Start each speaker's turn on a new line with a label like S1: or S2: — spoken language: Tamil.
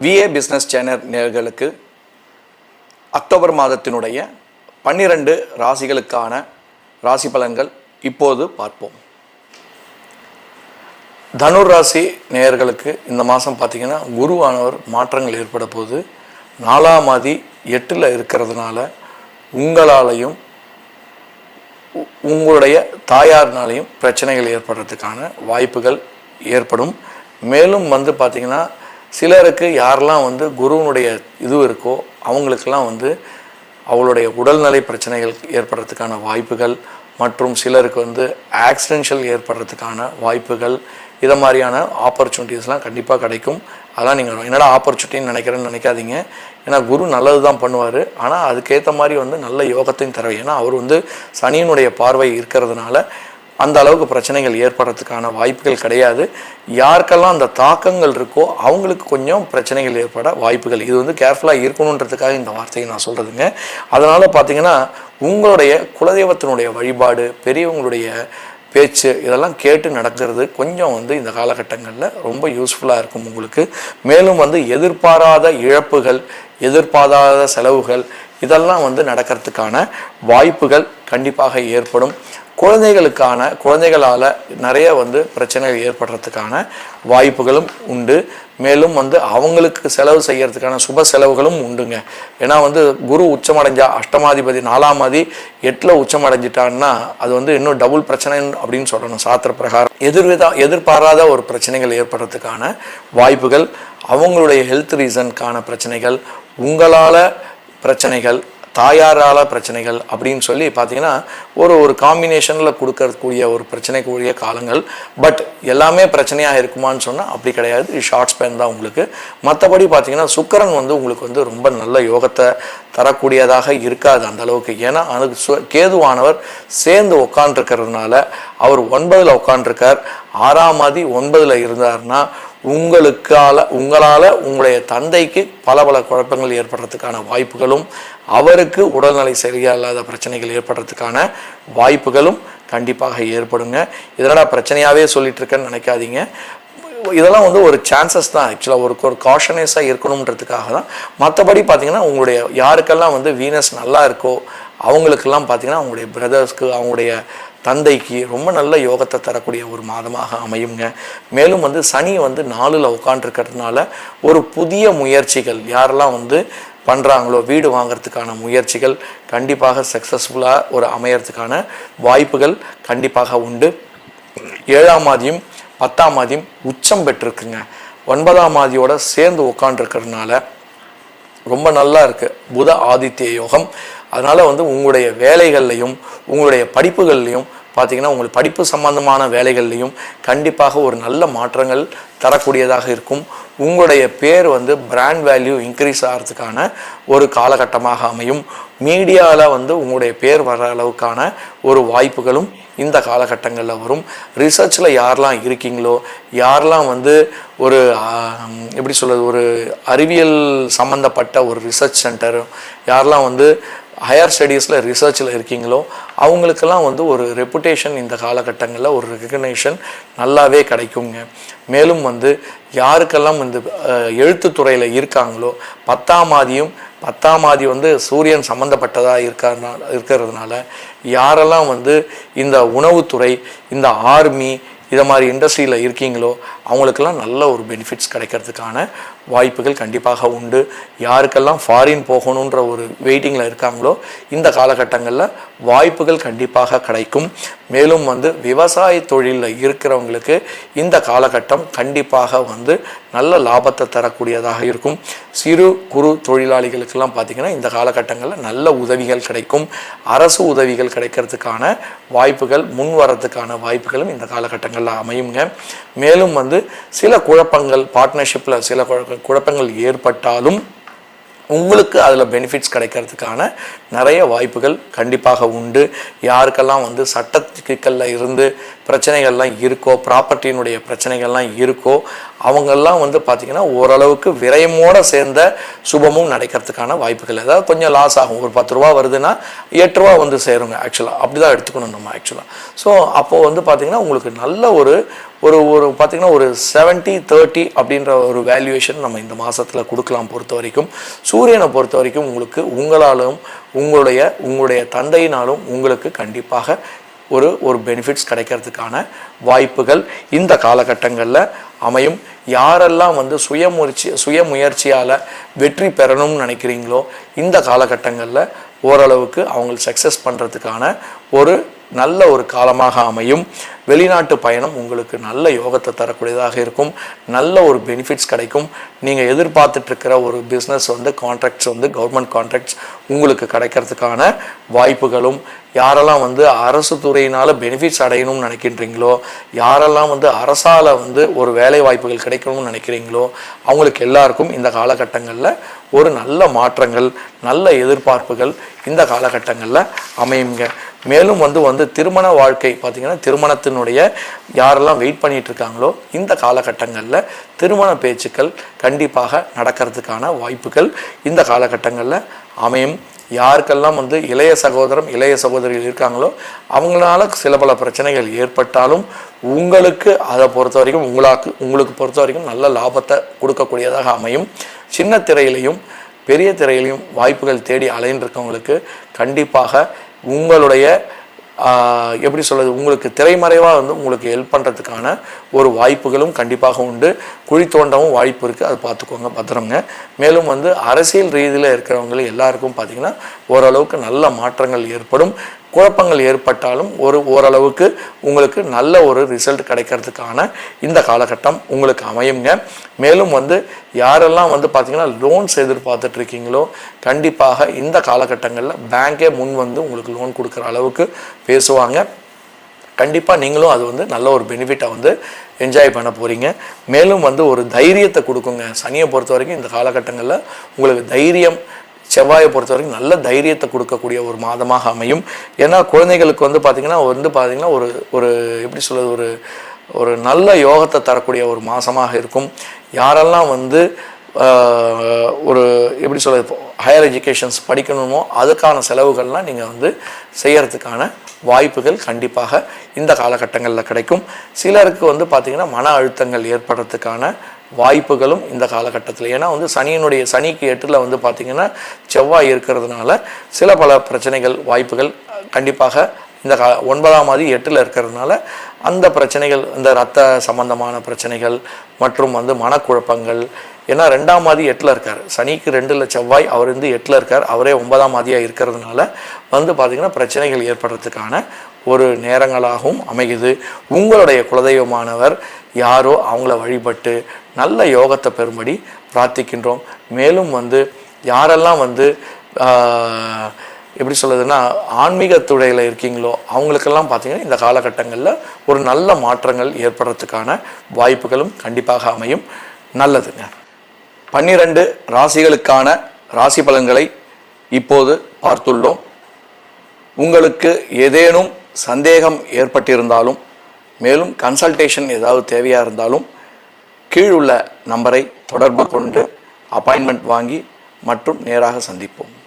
S1: விஏ பிஸ்னஸ் சேனல் நேர்களுக்கு அக்டோபர் மாதத்தினுடைய பன்னிரண்டு ராசிகளுக்கான ராசி பலன்கள் இப்போது பார்ப்போம். தனுர் ராசி நேயர்களுக்கு இந்த மாதம் பார்த்தீங்கன்னா குருவானவர் மாற்றங்கள் ஏற்பட போது நாலாம் மாதி எட்டில் இருக்கிறதுனால உங்களாலையும் உங்களுடைய தாயார்னாலையும் பிரச்சனைகள் ஏற்படுறதுக்கான வாய்ப்புகள் ஏற்படும். மேலும் வந்து பார்த்திங்கன்னா சிலருக்கு யாரெல்லாம் வந்து குருவினுடைய இது இருக்கோ அவங்களுக்கெல்லாம் வந்து அவளுடைய உடல்நலை பிரச்சனைகள் ஏற்படுறதுக்கான வாய்ப்புகள் மற்றும் சிலருக்கு வந்து ஆக்சிடென்ஷியல் ஏற்படுறதுக்கான வாய்ப்புகள் இதை மாதிரியான ஆப்பர்ச்சுனிட்டிஸ்லாம் கண்டிப்பாக கிடைக்கும். அதெல்லாம் நீங்கள் என்னடா ஆப்பர்ச்சுனிட்டின்னு நினைக்கிறேன்னு நினைக்காதீங்க. ஏன்னா குரு நல்லது தான் பண்ணுவார். ஆனால் அதுக்கேற்ற மாதிரி வந்து நல்ல யோகத்தையும் தரவை ஏன்னா அவர் வந்து சனியினுடைய பார்வை இருக்கிறதுனால அந்த அளவுக்கு பிரச்சனைகள் ஏற்படுறதுக்கான வாய்ப்புகள் கிடையாது. யாருக்கெல்லாம் அந்த தாக்கங்கள் இருக்கோ அவங்களுக்கு கொஞ்சம் பிரச்சனைகள் ஏற்பட வாய்ப்புகள். இது வந்து கேர்ஃபுல்லாக இருக்கணுன்றதுக்காக இந்த வார்த்தையை நான் சொல்கிறதுங்க அதனால் பார்த்தீங்கன்னா உங்களுடைய குலதெய்வத்தினுடைய வழிபாடு பெரியவங்களுடைய பேச்சு இதெல்லாம் கேட்டு நடக்கிறது கொஞ்சம் வந்து இந்த காலகட்டங்களில் ரொம்ப யூஸ்ஃபுல்லாக இருக்கும் உங்களுக்கு. மேலும் வந்து எதிர்பாராத இழப்புகள் எதிர்பாராத செலவுகள் இதெல்லாம் வந்து நடக்கிறதுக்கான வாய்ப்புகள் கண்டிப்பாக ஏற்படும். குழந்தைகளுக்கான குழந்தைகளால் நிறைய வந்து பிரச்சனைகள் ஏற்படுறதுக்கான வாய்ப்புகளும் உண்டு. மேலும் வந்து அவங்களுக்கு செலவு செய்கிறதுக்கான சுப செலவுகளும் உண்டுங்க. ஏன்னா வந்து குரு உச்சமடைஞ்சா அஷ்டமாதிபதி நாலாமாதி எட்டில் உச்சமடைஞ்சிட்டான்னா அது வந்து இன்னும் டபுள் பிரச்சனை அப்படின்னு சொல்லணும் சாத்திர பிரகாரம். எதிர்விதா எதிர்பாராத ஒரு பிரச்சனைகள் ஏற்படுறதுக்கான வாய்ப்புகள் அவங்களுடைய ஹெல்த் ரீசனுக்கான பிரச்சனைகள் உங்களால் பிரச்சனைகள் தாயாரால பிரச்சனைகள் அப்படின்னு சொல்லி பார்த்தீங்கன்னா ஒரு ஒரு காம்பினேஷனில் கொடுக்கறக்கூடிய ஒரு பிரச்சனைக்குரிய காலங்கள். பட் எல்லாமே பிரச்சனையாக இருக்குமான்னு சொன்னால் அப்படி கிடையாது. ஷார்ட் ஸ்பேன் தான் உங்களுக்கு. மற்றபடி பார்த்தீங்கன்னா சுக்கரன் வந்து உங்களுக்கு வந்து ரொம்ப நல்ல யோகத்தை தரக்கூடியதாக இருக்காது அந்த அளவுக்கு. ஏன்னா அதுக்கு சு- கேதுவானவர் சேர்ந்து உட்காந்துருக்கிறதுனால அவர் ஒன்பதில் உட்காந்துருக்கார் ஆறாம் மாதி ஒன்பதில் இருந்தார்னா உங்களுக்கால உங்களால் உங்களுடைய தந்தைக்கு பல பல குழப்பங்கள் ஏற்படுறதுக்கான வாய்ப்புகளும் அவருக்கு உடல்நிலை சரியா இல்லாத பிரச்சனைகள் ஏற்படுறதுக்கான வாய்ப்புகளும் கண்டிப்பாக ஏற்படுங்க. இதனடா பிரச்சனையாகவே சொல்லிட்டு இருக்கேன்னு நினைக்காதீங்க. இதெல்லாம் வந்து ஒரு சான்சஸ் தான். ஆக்சுவலாக ஒரு ஒரு காஷனஸாக இருக்கணுன்றதுக்காக தான். மற்றபடி பார்த்தீங்கன்னா உங்களுடைய யாருக்கெல்லாம் வந்து வீனஸ் நல்லா இருக்கோ அவங்களுக்கெல்லாம் பார்த்தீங்கன்னா அவங்களுடைய பிரதர்ஸ்க்கு அவங்களுடைய தந்தைக்கு ரொம்ப நல்ல யோகத்தை தரக்கூடிய ஒரு மாதமாக அமையுங்க. மேலும் வந்து சனி வந்து நாலில் உட்காண்டிருக்கிறதுனால ஒரு புதிய முயற்சிகள் யாரெல்லாம் வந்து பண்ணுறாங்களோ வீடு வாங்கிறதுக்கான முயற்சிகள் கண்டிப்பாக சக்ஸஸ்ஃபுல்லாக ஒரு அமையறதுக்கான வாய்ப்புகள் கண்டிப்பாக உண்டு. ஏழாம் மாதியும் பத்தாம் மாதியும் உச்சம் பெற்றிருக்குங்க. ஒன்பதாம் மாதியோட சேர்ந்து உட்காண்டிருக்கிறதுனால ரொம்ப நல்லா இருக்குது புத ஆதித்ய யோகம். அதனால் வந்து உங்களுடைய வேலைகள்லையும் உங்களுடைய படிப்புகள்லையும் பார்த்தீங்கன்னா உங்களுக்கு படிப்பு சம்பந்தமான வேலைகள்லையும் கண்டிப்பாக ஒரு நல்ல மாற்றங்கள் தரக்கூடியதாக இருக்கும். உங்களுடைய பேர் வந்து பிராண்ட் வேல்யூ இன்க்ரீஸ் ஆகிறதுக்கான ஒரு காலகட்டமாக அமையும். மீடியாவில் வந்து உங்களுடைய பேர் வர அளவுக்கான ஒரு வாய்ப்புகளும் இந்த காலகட்டங்களில் வரும். ரிசர்ச்சில் யாரெல்லாம் இருக்கீங்களோ யாரெல்லாம் வந்து ஒரு எப்படி சொல்கிறது ஒரு அறிவியல் சம்மந்தப்பட்ட ஒரு ரிசர்ச் சென்டர் யாரெல்லாம் வந்து ஹையர் ஸ்டடீஸில் ரிசர்ச்சில் இருக்கீங்களோ அவங்களுக்கெல்லாம் வந்து ஒரு ரெப்புடேஷன் இந்த காலகட்டங்களில் ஒரு ரெகக்னேஷன் நல்லாவே கிடைக்குங்க. மேலும் வந்து யாருக்கெல்லாம் இந்த எழுத்துத்துறையில் இருக்காங்களோ பத்தாம் ஆதியும் பத்தாம் ஆதி வந்து சூரியன் சம்மந்தப்பட்டதாக இருக்கிறதுனால இருக்கிறதுனால யாரெல்லாம் வந்து இந்த உணவுத்துறை இந்த ஆர்மி இதை மாதிரி இண்டஸ்ட்ரியில் இருக்கீங்களோ அவங்களுக்கெல்லாம் நல்ல ஒரு பெனிஃபிட்ஸ் கிடைக்கிறதுக்கான வாய்ப்புகள் கண்டிப்பாக உண்டு. யாருக்கெல்லாம் ஃபாரின் போகணுன்ற ஒரு வெயிட்டிங்கில் இருக்காங்களோ இந்த காலகட்டங்களில் வாய்ப்புகள் கண்டிப்பாக கிடைக்கும். மேலும் வந்து விவசாய தொழிலில் இருக்கிறவங்களுக்கு இந்த காலகட்டம் கண்டிப்பாக வந்து நல்ல லாபத்தை தரக்கூடியதாக இருக்கும். சிறு குறு தொழிலாளிகளுக்கெல்லாம் பார்த்திங்கன்னா இந்த காலகட்டங்களில் நல்ல உதவிகள் கிடைக்கும். அரசு உதவிகள் கிடைக்கிறதுக்கான வாய்ப்புகள் முன் வரதுக்கான வாய்ப்புகளும் இந்த காலகட்டங்களில் அமையுங்க. மேலும் வந்து சில குழப்பங்கள் பார்ட்னர்ஷிப்பில் சில குழப்ப- குழப்பங்கள் ஏற்பட்டாலும் உங்களுக்கு அதில் பெனிஃபிட்ஸ் கிடைக்கிறதுக்கான நிறைய வாய்ப்புகள் கண்டிப்பாக உண்டு. யாருக்கெல்லாம் வந்து சட்டத்துக்களில் இருந்து பிரச்சனைகள்லாம் இருக்கோ ப்ராப்பர்ட்டியினுடைய பிரச்சனைகள்லாம் இருக்கோ அவங்கெல்லாம் வந்து பார்த்திங்கன்னா ஓரளவுக்கு விரயமோடு சேர்ந்த சுபமும் நடக்கிறதுக்கான வாய்ப்புகள். ஏதாவது கொஞ்சம் லாஸ் ஆகும். ஒரு பத்து ரூபா வருதுன்னா எட்டு ரூபா வந்து சேருங்க ஆக்சுவலாக அப்படி தான் எடுத்துக்கணும் நம்ம ஆக்சுவலாக ஸோ அப்போது வந்து பார்த்திங்கன்னா உங்களுக்கு நல்ல ஒரு ஒரு ஒரு பார்த்திங்கன்னா ஒரு செவன்ட்டி தேர்ட்டி அப்படின்ற ஒரு வேல்யூவேஷன் நம்ம இந்த மாதத்தில் கொடுக்கலாம் பொறுத்த வரைக்கும். சூரியனை பொறுத்த வரைக்கும் உங்களுக்கு உங்களாலும் உங்களுடைய உங்களுடைய தந்தையினாலும் உங்களுக்கு கண்டிப்பாக ஒரு ஒரு பெனிஃபிட்ஸ் கிடைக்கிறதுக்கான வாய்ப்புகள் இந்த காலகட்டங்களில் அமையும். யாரெல்லாம் வந்து சுயமுயற்சி சுயமுயற்சியால் வெற்றி பெறணும்னு நினைக்கிறீங்களோ இந்த காலகட்டங்களில் ஓரளவுக்கு அவங்க சக்ஸஸ் பண்ணுறதுக்கான ஒரு நல்ல ஒரு காலமாக அமையும். வெளிநாட்டு பயணம் உங்களுக்கு நல்ல யோகத்தை தரக்கூடியதாக இருக்கும். நல்ல ஒரு பெனிஃபிட்ஸ் கிடைக்கும். நீங்கள் எதிர்பார்த்துட்டு இருக்கிற ஒரு பிஸ்னஸ் வந்து கான்ட்ராக்ட்ஸ் வந்து கவர்மெண்ட் கான்ட்ராக்ட்ஸ் உங்களுக்கு கிடைக்கிறதுக்கான வாய்ப்புகளும் யாரெல்லாம் வந்து அரசு துறையினால் பெனிஃபிட்ஸ் அடையணும்னு நினைக்கின்றீங்களோ யாரெல்லாம் வந்து அரசால் வந்து ஒரு வேலை வாய்ப்புகள் கிடைக்கணும்னு நினைக்கிறீங்களோ அவங்களுக்கு எல்லாருக்கும் இந்த காலகட்டங்களில் ஒரு நல்ல மாற்றங்கள் நல்ல எதிர்பார்ப்புகள் இந்த காலகட்டங்களில் அமையுங்க. மேலும் வந்து வந்து திருமண வாழ்க்கை பார்த்திங்கன்னா திருமணத்தினுடைய யாரெல்லாம் வெயிட் பண்ணிட்டு இருக்காங்களோ இந்த காலகட்டங்களில் திருமண பேச்சுக்கள் கண்டிப்பாக நடக்கிறதுக்கான வாய்ப்புகள் இந்த காலகட்டங்களில் அமையும். யாருக்கெல்லாம் வந்து இளைய சகோதரம் இளைய சகோதரிகள் இருக்காங்களோ அவங்களால சில பல பிரச்சனைகள் ஏற்பட்டாலும் உங்களுக்கு அதை பொறுத்த வரைக்கும் உங்களாக்கு உங்களுக்கு பொறுத்த வரைக்கும் நல்ல லாபத்தை கொடுக்கக்கூடியதாக அமையும். சின்ன திரையிலையும் பெரிய திரையிலையும் வாய்ப்புகள் தேடி அலைன்றிருக்கவங்களுக்கு கண்டிப்பாக உங்களுடைய எப்படி சொல்றது உங்களுக்கு திரைமறைவாக வந்து உங்களுக்கு ஹெல்ப் பண்ணுறதுக்கான ஒரு வாய்ப்புகளும் கண்டிப்பாக உண்டு. குழி தோண்டவும் வாய்ப்பு இருக்குது அதை பார்த்துக்கோங்க பத்திரங்க. மேலும் வந்து அரசியல் ரீதியில் இருக்கிறவங்க எல்லாருக்கும் பார்த்திங்கன்னா ஓரளவுக்கு நல்ல மாற்றங்கள் ஏற்படும். குழப்பங்கள் ஏற்பட்டாலும் ஒரு ஓரளவுக்கு உங்களுக்கு நல்ல ஒரு ரிசல்ட் கிடைக்கிறதுக்கான இந்த காலகட்டம் உங்களுக்கு அமையுங்க. மேலும் வந்து யாரெல்லாம் வந்து பார்த்திங்கன்னா லோன்ஸ் எதிர்பார்த்துட்டு இருக்கீங்களோ கண்டிப்பாக இந்த காலகட்டங்களில் பேங்கே முன் வந்து உங்களுக்கு லோன் கொடுக்குற அளவுக்கு பேசுவாங்க. கண்டிப்பாக நீங்களும் அது வந்து நல்ல ஒரு பெனிஃபிட்டை வந்து என்ஜாய் பண்ண போகிறீங்க மேலும் வந்து ஒரு தைரியத்தை கொடுக்குங்க. சனியை பொறுத்த வரைக்கும் இந்த காலகட்டங்களில் உங்களுக்கு தைரியம் செவ்வாயை பொறுத்த வரைக்கும் நல்ல தைரியத்தை கொடுக்கக்கூடிய ஒரு மாதமாக அமையும். ஏன்னா குழந்தைகளுக்கு வந்து பார்த்திங்கன்னா வந்து பார்த்திங்கன்னா ஒரு ஒரு எப்படி சொல்கிறது ஒரு ஒரு நல்ல யோகத்தை தரக்கூடிய ஒரு மாதமாக இருக்கும். யாரெல்லாம் வந்து ஒரு எப்படி சொல்கிறது ஹையர் எஜுகேஷன்ஸ் படிக்கணுமோ அதுக்கான செலவுகள்லாம் நீங்கள் வந்து செய்கிறதுக்கான வாய்ப்புகள் கண்டிப்பாக இந்த காலகட்டங்களில் கிடைக்கும். சிலருக்கு வந்து பார்த்திங்கன்னா மன அழுத்தங்கள் ஏற்படுறதுக்கான வாய்ப்புகளும் இந்த காலகட்டத்தில். ஏன்னா வந்து சனியினுடைய சனிக்கு எட்டில் வந்து பார்த்திங்கன்னா செவ்வாய் இருக்கிறதுனால சில பல பிரச்சனைகள் வாய்ப்புகள் கண்டிப்பாக இந்த கா ஒன்பதாம் மாதி எட்டில் இருக்கிறதுனால அந்த பிரச்சனைகள் இந்த ரத்த சம்பந்தமான பிரச்சனைகள் மற்றும் வந்து மனக்குழப்பங்கள் ஏன்னா ரெண்டாம் மாதி எட்டில் இருக்கார். சனிக்கு ரெண்டில் செவ்வாய் அவர் வந்து எட்டில் இருக்கார். அவரே ஒன்பதாம் மாதியாக இருக்கிறதுனால வந்து பார்த்திங்கன்னா பிரச்சனைகள் ஏற்படுறதுக்கான ஒரு நேரங்களாகவும் அமையுது. உங்களுடைய குலதெய்வமானவர் யாரோ அவங்கள வழிபட்டு நல்ல யோகத்தை பெறும்படி பிரார்த்திக்கின்றோம். மேலும் வந்து யாரெல்லாம் வந்து எப்படி சொல்லுதுன்னா ஆன்மீக துறையில் இருக்கீங்களோ அவங்களுக்கெல்லாம் பார்த்தீங்கன்னா இந்த காலகட்டங்களில் ஒரு நல்ல மாற்றங்கள் ஏற்படுறதுக்கான வாய்ப்புகளும் கண்டிப்பாக அமையும். நல்லதுங்க. பன்னிரண்டு ராசிகளுக்கான ராசி பலன்களை இப்போது பார்த்துள்ளோம். உங்களுக்கு ஏதேனும் சந்தேகம் ஏற்பட்டிருந்தாலும் மேலும் கன்சல்டேஷன் ஏதாவது தேவையாக இருந்தாலும் கீழுள்ள நம்பரை தொடர்பு கொண்டு அப்பாயின்மெண்ட் வாங்கி மற்றும் நேராக சந்திப்போம்.